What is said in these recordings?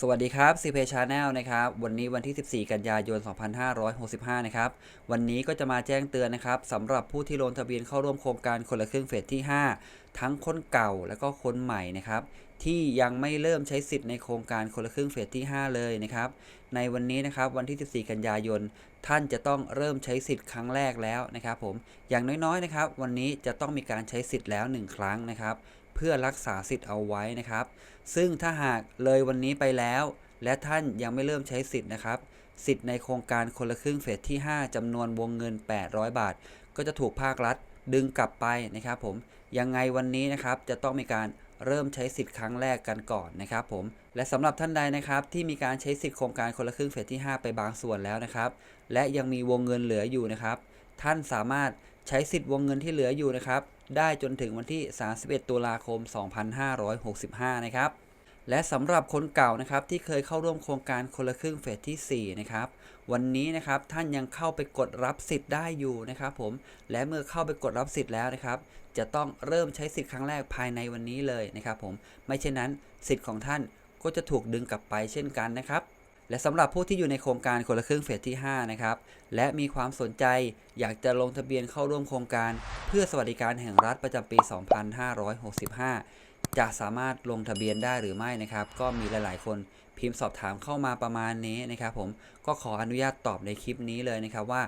สวัสดีครับ CP Channel นะครับ วันนี้วันที่ 14 กันยายน 2565 นะครับ วันนี้ก็จะมาแจ้งเตือนนะครับสำหรับผู้ที่ลงทะเบียนเข้าร่วมโครงการคนละครึ่งเฟสที่ 5 ทั้งคนเก่าและก็คนใหม่นะครับ ที่ยังไม่เริ่มใช้สิทธิ์ในโครงการคนละครึ่งเฟสที่ 5 เลยนะครับ ในวันนี้นะครับวันที่ 14 กันยายน ท่านจะต้องเริ่มใช้สิทธิ์ครั้งแรกแล้วนะครับผม อย่างน้อยๆ นะครับ วันนี้จะต้องมีการใช้สิทธิ์แล้ว 1 ครั้งนะครับ เพื่อรักษาสิทธิ์เอาไว้นะครับ ซึ่งถ้าหากเลยวันนี้ไปแล้ว และท่านยังไม่เริ่มใช้สิทธิ์นะครับ สิทธิ์ในโครงการคนละครึ่งเฟสที่ 5จำนวนวงเงิน 800 บาท ก็จะถูกภาครัฐดึงกลับไปนะครับผมยังไงวันนี้นะครับจะต้องมีการเริ่มใช้สิทธิ์ครั้งแรกกันก่อนนะครับผมและสำหรับท่านใดนะครับที่มีการใช้สิทธิ์โครงการคนละครึ่งเฟสที่ 5 ไปบางส่วนแล้วนะครับ และยังมีวงเงินเหลืออยู่นะครับ ท่านสามารถใช้สิทธิ์วงเงินที่เหลืออยู่นะครับ ได้จนถึงวันที่ 31 ตุลาคม 2565 นะครับ และสำหรับคนเก่านะครับที่เคยเข้าร่วมโครงการคนละครึ่งเฟสที่ 4 นะครับ วันนี้นะครับท่านยังเข้าไปกดรับสิทธิ์ได้อยู่นะครับผม และเมื่อเข้าไปกดรับสิทธิ์แล้วนะครับ จะต้องเริ่มใช้สิทธิ์ครั้งแรกภายในวันนี้เลยนะครับผม ไม่เช่นนั้นสิทธิ์ของท่านก็จะถูกดึงกลับไปเช่นกันนะครับ และสำหรับผู้ที่อยู่ในโครงการคนละครึ่งเฟสที่ 5 นะครับ และมีความสนใจอยากจะลงทะเบียนเข้าร่วมโครงการ เพื่อสวัสดิการแห่งรัฐประจำปี 2565 จะสามารถลงทะเบียนได้หรือไม่นะครับ ก็มีหลาย ๆ คนพิมพ์สอบถามเข้ามาประมาณนี้นะครับ ผมก็ขออนุญาตตอบในคลิปนี้เลยนะครับว่า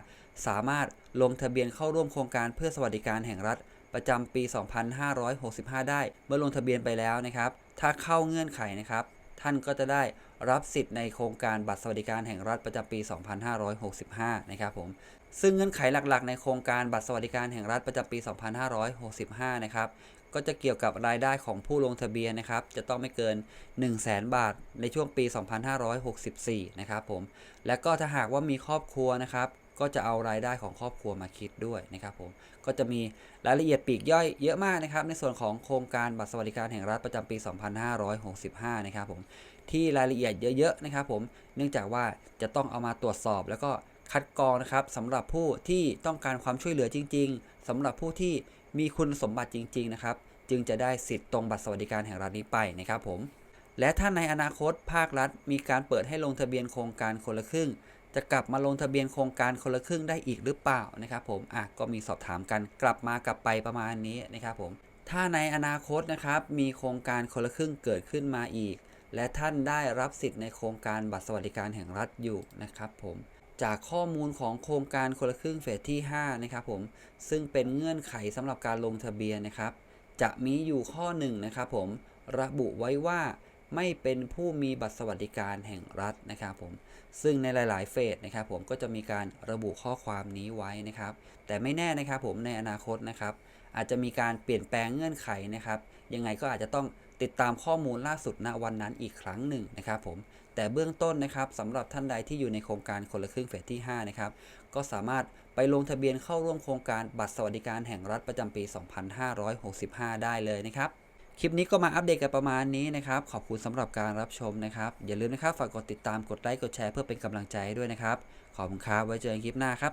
สามารถลงทะเบียนเข้าร่วมโครงการเพื่อสวัสดิการแห่งรัฐประจำปี 2565 ได้ เมื่อลงทะเบียนไปแล้วนะครับ ถ้าเข้าเงื่อนไขนะครับ ท่านก็จะได้ รับสิทธิ์ในโครงการบัตรสวัสดิการแห่งรัฐประจำปี 2565 นะครับผม ซึ่งเงื่อนไขหลักๆ ในโครงการบัตรสวัสดิการแห่งรัฐประจำปี 2565 นะครับ ก็จะเกี่ยวกับรายได้ของผู้ลงทะเบียนนะครับ จะต้องไม่เกิน 1 0 0 0 0แบาทในช่วงปี 2564 นะครับผม และก็ถ้าหากว่ามีครอบครัวนะครับก็จะเอารายได้ของครอบครัวมาคิดด้วยนะครับผม ก็จะมีรายละเอียดปีกย่อยเยอะมากนะครับ ในส่วนของโครงการบัตรสวัสดิการแห่งรัฐประจำปี 2565 นะครับผม ที่รายละเอียดเยอะๆนะครับผมเนื่องจากว่าจะต้องเอามาตรวจสอบแล้วก็คัดกรองนะครับสำหรับผู้ที่ต้องการความช่วยเหลือจริง ๆสำหรับผู้ที่มีคุณสมบัติจริง ๆ นะครับ จึงจะได้สิทธิ์ตรงบัตรสวัสดิการแห่งรัฐนี้ไปนะครับผมและถ้าในอนาคตภาครัฐ มีการเปิดให้ลงทะเบียนโครงการคนละครึ่ง จะกลับมาลงทะเบียนโครงการคนละครึ่งได้อีกหรือเปล่านะครับ ผมอะก็มีสอบถามกันกลับมากลับไปประมาณนี้นะครับผมถ้าในอนาคตนะครับมีโครงการคนละครึ่งเกิดขึ้นมาอีก และท่านได้รับสิทธิ์ในโครงการบัตรสวัสดิการแห่งรัฐอยู่นะครับผมจากข้อมูลของโครงการคนละครึ่งเฟสที่5นะครับผมซึ่งเป็นเงื่อนไขสำหรับการลงทะเบียนนะครับ จะมีอยู่ข้อหนึ่งนะครับผมระบุไว้ว่าไม่เป็นผู้มีบัตรสวัสดิการแห่งรัฐนะครับผมซึ่งในหลาย ๆ เฟสนะครับผมก็จะมีการระบุข้อความนี้ไว้นะครับ แต่ไม่แน่นะครับผมในอนาคตนะครับ อาจจะมีการเปลี่ยนแปลงเงื่อนไขนะครับ ยังไงก็อาจจะต้อง ติดตามข้อมูลล่าสุดณวันนั้นอีกครั้งหนึ่งนะครับผมแต่เบื้องต้นนะครับสำหรับท่านใดที่อยู่ในโครงการคนละครึ่งเฟสที่5นะครับก็สามารถไปลงทะเบียนเข้าร่วมโครงการบัตรสวัสดิการแห่งรัฐประจำปี 2565 ได้เลยนะครับคลิปนี้ก็มาอัปเดตกันประมาณนี้นะครับขอบคุณสำหรับการรับชมนะครับอย่าลืมนะครับฝากกดติดตามกดไลค์กดแชร์เพื่อเป็นกำลังใจให้ด้วยนะครับขอบคุณครับไว้เจอกันคลิปหน้าครับ